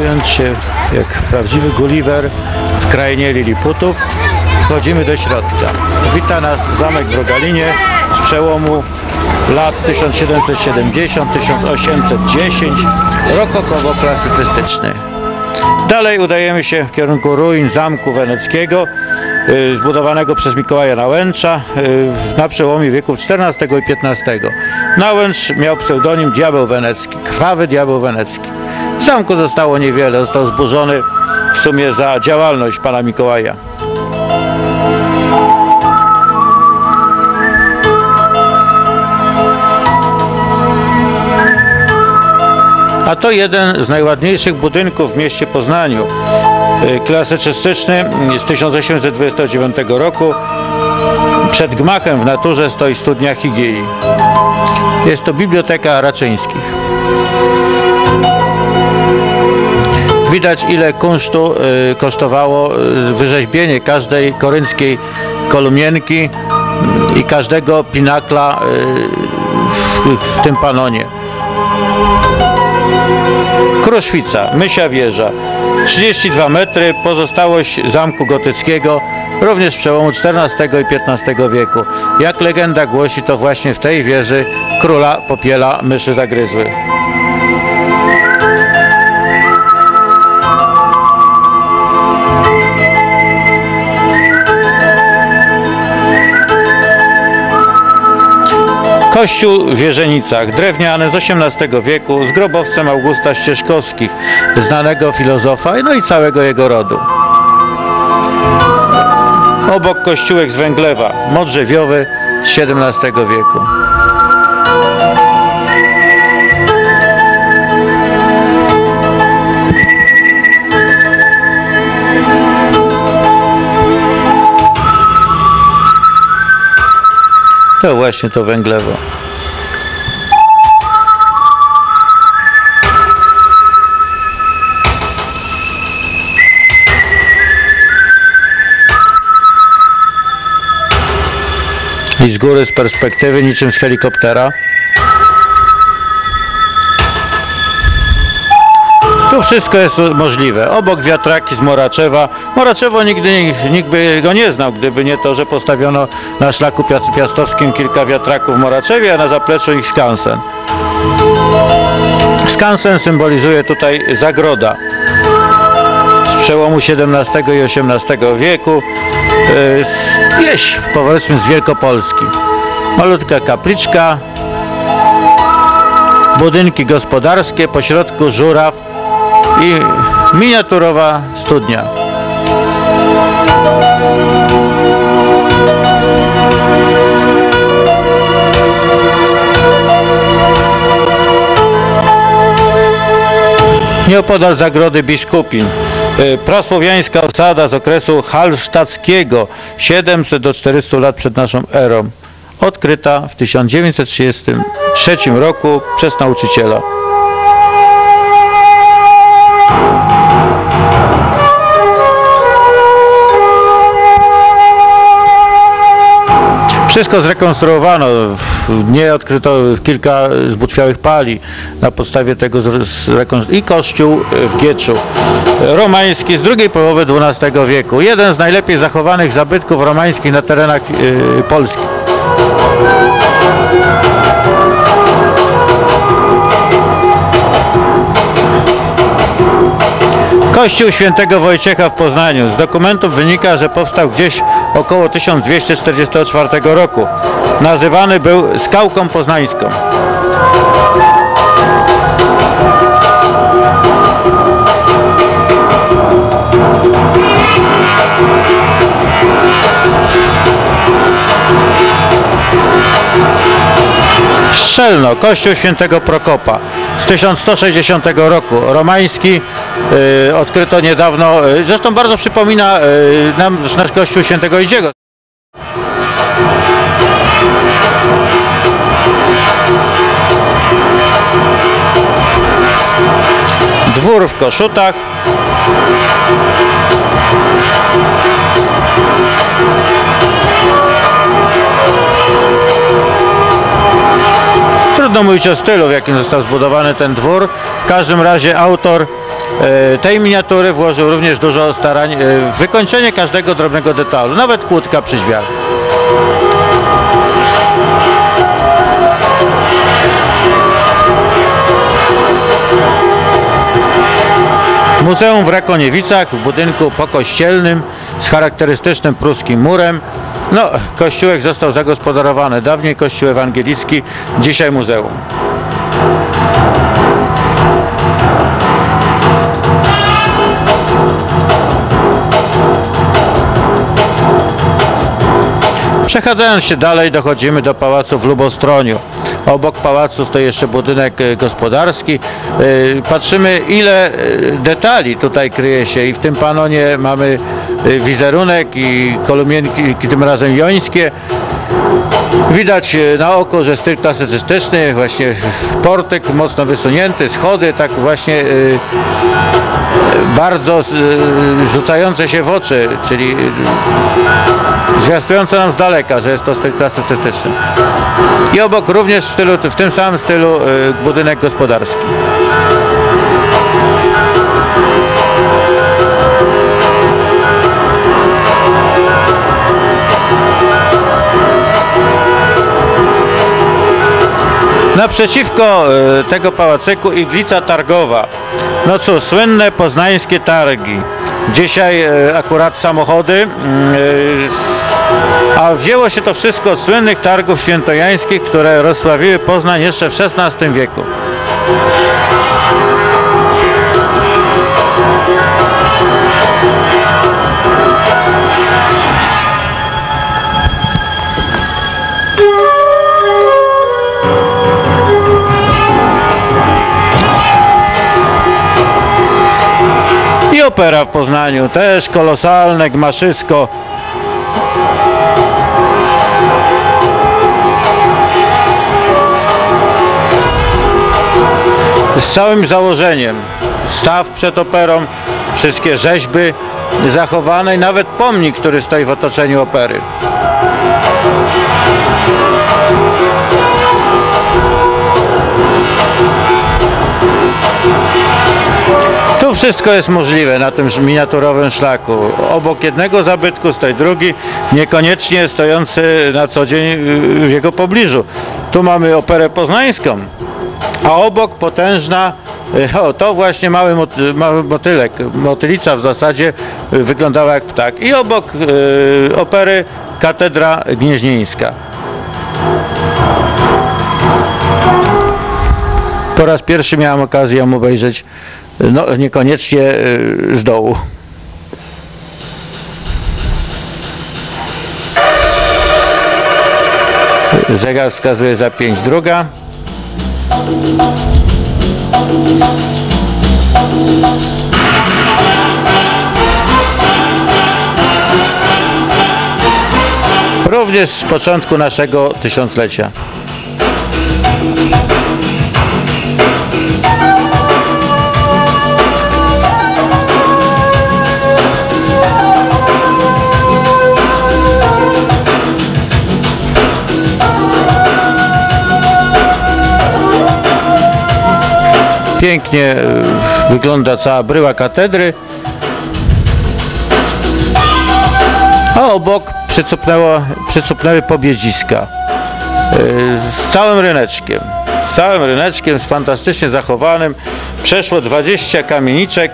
Udając się jak prawdziwy Gulliver w krainie Liliputów, wchodzimy do środka. Wita nas zamek w Rogalinie z przełomu lat 1770-1810, rokokowo-klasycystyczny. Dalej udajemy się w kierunku ruin Zamku Weneckiego, y, zbudowanego przez Mikołaja Nałęcza y, na przełomie wieków XIV i XV. Nałęcz miał pseudonim Diabeł Wenecki, krwawy Diabeł Wenecki. Zamku zostało niewiele, został zburzony w sumie za działalność pana Mikołaja. A to jeden z najładniejszych budynków w mieście Poznaniu. Y, Klasycystyczny z 1829 roku. Przed gmachem w naturze stoi studnia Higieji. Jest to Biblioteka Raczyńskich. Widać ile kunsztu y, kosztowało y, wyrzeźbienie każdej korynckiej kolumnienki y, i każdego pinakla y, w tym panonie. Kruszwica, Mysia Wieża, 32 metry, pozostałość zamku gotyckiego, również z przełomu XIV i XV wieku. Jak legenda głosi, to właśnie w tej wieży króla popiela myszy zagryzły. Kościół w Wierzenicach, drewniany z XVIII wieku, z grobowcem Augusta Ścieżkowskich, znanego filozofa, no i całego jego rodu. Obok kościółek z Węglewa, modrzewiowy z XVII wieku. To właśnie to Węglewo. I z góry, z perspektywy, niczym z helikoptera. Tu wszystko jest możliwe. Obok wiatraki z Moraczewa. Moraczewo nigdy nikt by go nie znał, gdyby nie to, że postawiono na szlaku Piast- piastowskim kilka wiatraków w Moraczewie, a na zapleczu ich skansen. Skansen symbolizuje tutaj zagroda z przełomu XVII i XVIII wieku. Z- Wieś, powiedzmy, z Wielkopolski. Malutka kapliczka, budynki gospodarskie, pośrodku żuraw i miniaturowa studnia. Nieopodal zagrody biskupin. y, Prasłowiańska osada z okresu halsztackiego 700 do 400 lat przed naszą erą. Odkryta w 1933 roku przez nauczyciela. Wszystko zrekonstruowano. Nie odkryto kilka zbutwiałych pali na podstawie tego i kościół w Gieczu. Romański z drugiej połowy XII wieku. Jeden z najlepiej zachowanych zabytków romańskich na terenach yy, Polski. Kościół świętego Wojciecha w Poznaniu. Z dokumentów wynika, że powstał gdzieś około 1244 roku. Nazywany był Skałką Poznańską. Strzelno, kościół świętego Prokopa z 1160 roku. Romański y, odkryto niedawno, y, zresztą bardzo przypomina y, nam nasz kościół świętego Idziego. Dwór w Koszutach. Trudno mówić o stylu, w jakim został zbudowany ten dwór. W każdym razie autor e, tej miniatury włożył również dużo starań e, w wykończenie każdego drobnego detalu, nawet kłódka przy drzwiach. Muzeum w Rakoniewicach w budynku pokościelnym z charakterystycznym pruskim murem. No, kościółek został zagospodarowany. Dawniej kościół ewangelicki, dzisiaj muzeum. Przechadzając się dalej dochodzimy do pałacu w Lubostroniu. Obok pałacu stoi jeszcze budynek e, gospodarski. E, Patrzymy ile e, detali tutaj kryje się i w tym panonie mamy wizerunek i kolumnienki tym razem jońskie. Widać e, na oko, że styl klasycystyczny, właśnie portyk mocno wysunięty, schody tak właśnie e, bardzo e, rzucające się w oczy, czyli zwiastujące nam z daleka, że jest to styl klasycystyczny. I obok również w, stylu, w tym samym stylu budynek gospodarski. Naprzeciwko e, tego pałacyku iglica targowa. No cóż, słynne poznańskie targi. Dzisiaj e, akurat samochody, mm, e, a wzięło się to wszystko od słynnych targów świętojańskich, które rozsławiły Poznań jeszcze w XVI wieku. Opera w Poznaniu, też kolosalne gmaszysko. Z całym założeniem. Staw przed operą, wszystkie rzeźby zachowane i nawet pomnik, który stoi w otoczeniu opery. Tu wszystko jest możliwe na tym miniaturowym szlaku. Obok jednego zabytku stoi drugi, niekoniecznie stojący na co dzień w jego pobliżu. Tu mamy operę poznańską, a obok potężna, y, o to właśnie mały, mot- mały motylek, motylica w zasadzie y, wyglądała jak ptak. I obok y, opery katedra gnieźnieńska. Po raz pierwszy miałem okazję ją obejrzeć, no niekoniecznie y, z dołu. Zegar wskazuje za 5 druga. Również z początku naszego tysiąclecia. Pięknie e, wygląda cała bryła katedry. A obok przycupnęło, przycupnęły pobiedziska. e, Z całym ryneczkiem. Z całym ryneczkiem, z fantastycznie zachowanym. Przeszło 20 kamieniczek.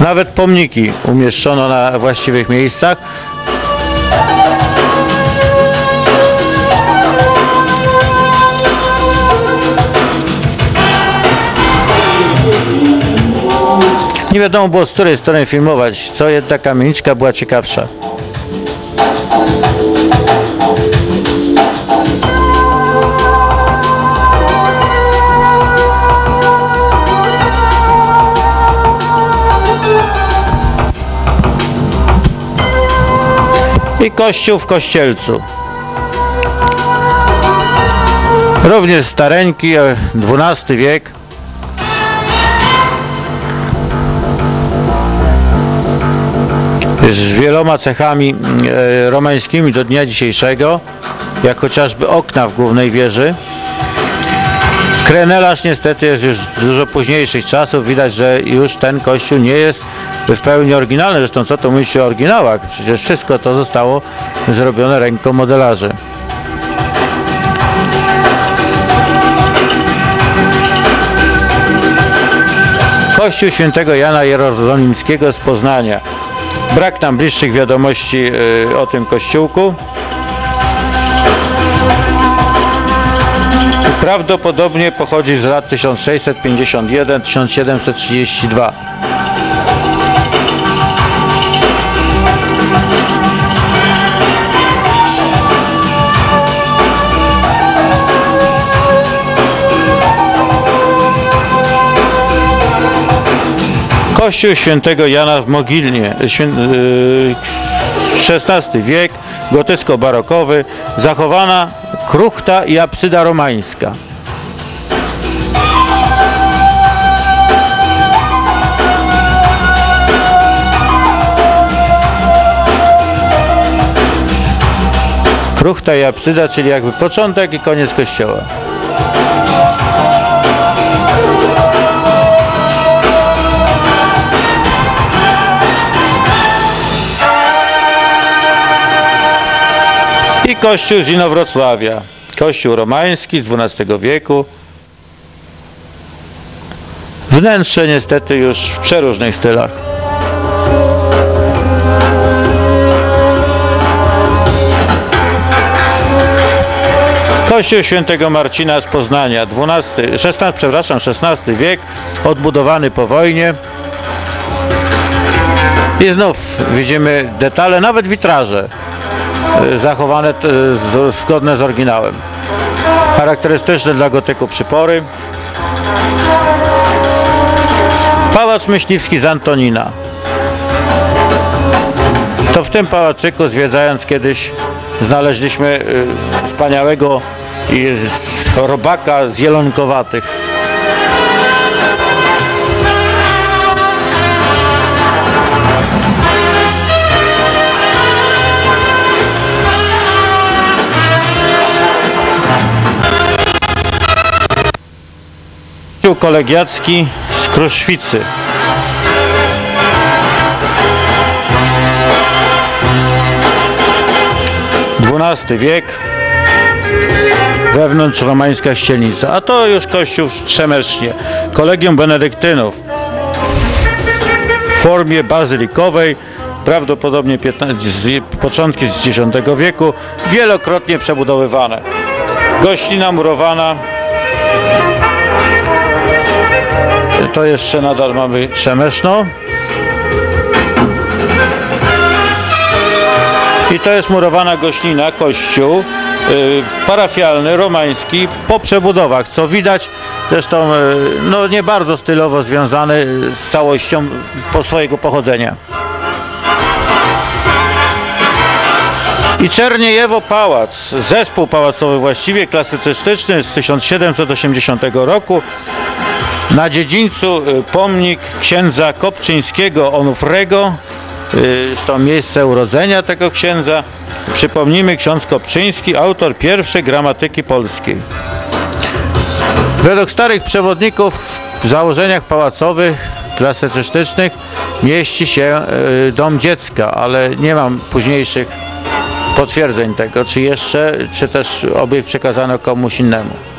Nawet pomniki umieszczono na właściwych miejscach. Nie wiadomo było z której strony filmować, co jedna kamieniczka była ciekawsza. I kościół w kościelcu. Również stareńki, XII wiek. Z wieloma cechami e, romańskimi do dnia dzisiejszego, jak chociażby okna w głównej wieży. Krenelarz niestety jest już z dużo późniejszych czasów. Widać, że już ten kościół nie jest w pełni oryginalny. Zresztą co to myśli o oryginałach? Przecież wszystko to zostało zrobione ręką modelarzy. Kościół świętego Jana Jerozolimskiego z Poznania. Brak nam bliższych wiadomości y, o tym kościółku. Prawdopodobnie pochodzi z lat 1651-1732. Kościół świętego Jana w Mogilnie, XVI wiek, gotycko-barokowy, zachowana kruchta i apsyda romańska. Kruchta i apsyda, czyli jakby początek i koniec kościoła. Kościół z Inowrocławia. Kościół romański z XII wieku. Wnętrze niestety już w przeróżnych stylach. Kościół świętego Marcina z Poznania, XII, XVI, przepraszam, XVI wiek, odbudowany po wojnie. I znów widzimy detale, nawet witraże zachowane t- z- zgodne z oryginałem. Charakterystyczne dla gotyku przypory. Pałac Myśliwski z Antonina. To w tym pałacyku zwiedzając kiedyś znaleźliśmy y, wspaniałego robaka z jelonkowatych. Kolegiacki z Kruszwicy. XII wiek, wewnątrz romańska ścielnica, a to już kościół w Trzemesznie, kolegium benedyktynów w formie bazylikowej, prawdopodobnie 15, z- początki z X wieku, wielokrotnie przebudowywane. Gościna murowana, to jeszcze nadal mamy Trzemeszno. I to jest murowana goślina, kościół y, parafialny, romański, po przebudowach, co widać, zresztą y, no, nie bardzo stylowo związany z całością po swojego pochodzenia. I Czerniejewo Pałac, zespół pałacowy właściwie klasycystyczny z 1780 roku. Na dziedzińcu y, pomnik księdza Kopczyńskiego Onufrego, y, zresztą miejsce urodzenia tego księdza. Przypomnijmy, ksiądz Kopczyński, autor pierwszej gramatyki polskiej. Według starych przewodników w założeniach pałacowych, klasycystycznych mieści się y, dom dziecka, ale nie mam późniejszych potwierdzeń tego, czy jeszcze, czy też obiekt przekazano komuś innemu.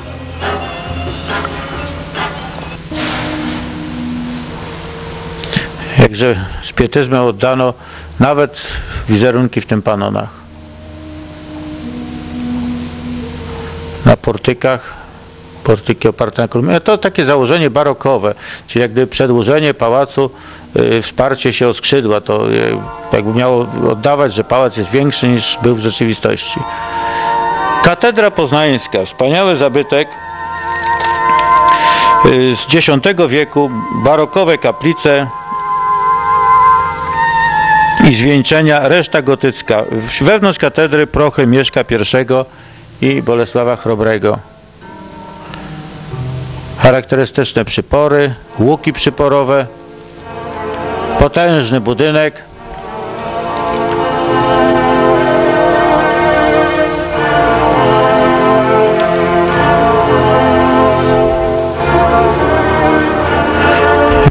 Jakże z pietyzmem oddano nawet wizerunki w tym panonach. Na portykach, portyki oparte na kolumnie. To takie założenie barokowe, czyli jak gdyby przedłużenie pałacu, y, wsparcie się o skrzydła, to y, jakby miało oddawać, że pałac jest większy niż był w rzeczywistości. Katedra Poznańska, wspaniały zabytek y, z X wieku, barokowe kaplice, i zwieńczenia, reszta gotycka. Wewnątrz katedry prochy Mieszka I i Bolesława Chrobrego. Charakterystyczne przypory, łuki przyporowe, potężny budynek,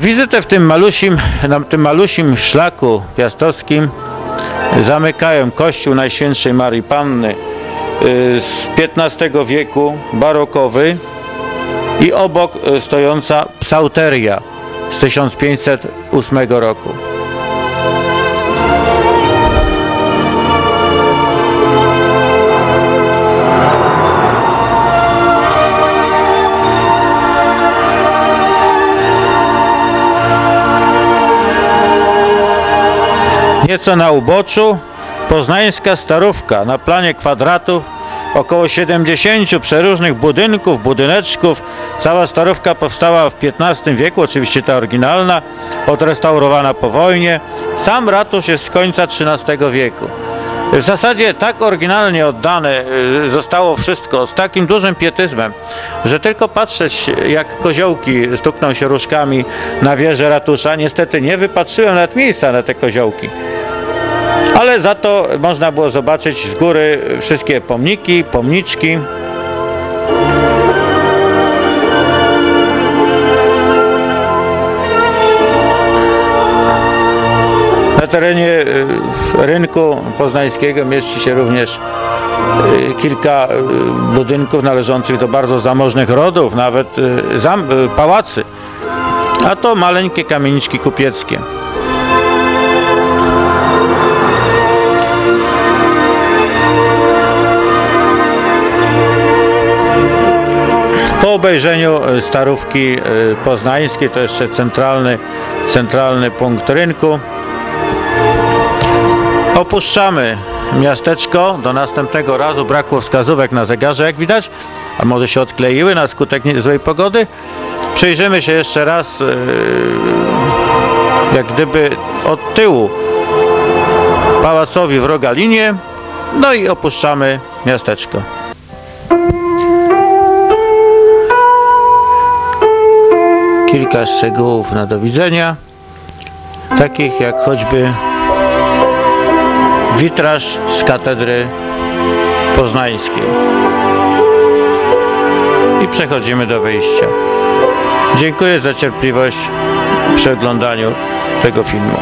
Potem w tym malusim, na tym malusim szlaku piastowskim zamykają kościół Najświętszej Marii Panny y, z XV wieku, barokowy i obok y, stojąca psauteria z 1508 roku. Nieco na uboczu poznańska starówka na planie kwadratów około 70 przeróżnych budynków, budyneczków. Cała starówka powstała w XV wieku, oczywiście ta oryginalna, odrestaurowana po wojnie. Sam ratusz jest z końca XIII wieku. W zasadzie tak oryginalnie oddane y, zostało wszystko z takim dużym pietyzmem, że tylko patrzeć jak koziołki stukną się różkami na wieżę ratusza, niestety nie wypatrzyłem nawet miejsca na te koziołki. Ale za to można było zobaczyć z góry wszystkie pomniki, pomniczki. Na terenie y, rynku poznańskiego mieści się również y, kilka y, budynków należących do bardzo zamożnych rodów, nawet pałacy. A to maleńkie kamieniczki kupieckie. Po obejrzeniu e, starówki e, poznańskiej, to jeszcze centralny, centralny punkt rynku, opuszczamy miasteczko. Do następnego razu brakło wskazówek na zegarze, jak widać, a może się odkleiły na skutek złej pogody. Przyjrzymy się jeszcze raz, e, jak gdyby od tyłu pałacowi w Rogalinie, no i opuszczamy miasteczko. Kilka szczegółów na do widzenia, takich jak choćby witraż z katedry poznańskiej. I przechodzimy do wyjścia. Dziękuję za cierpliwość przy oglądaniu tego filmu.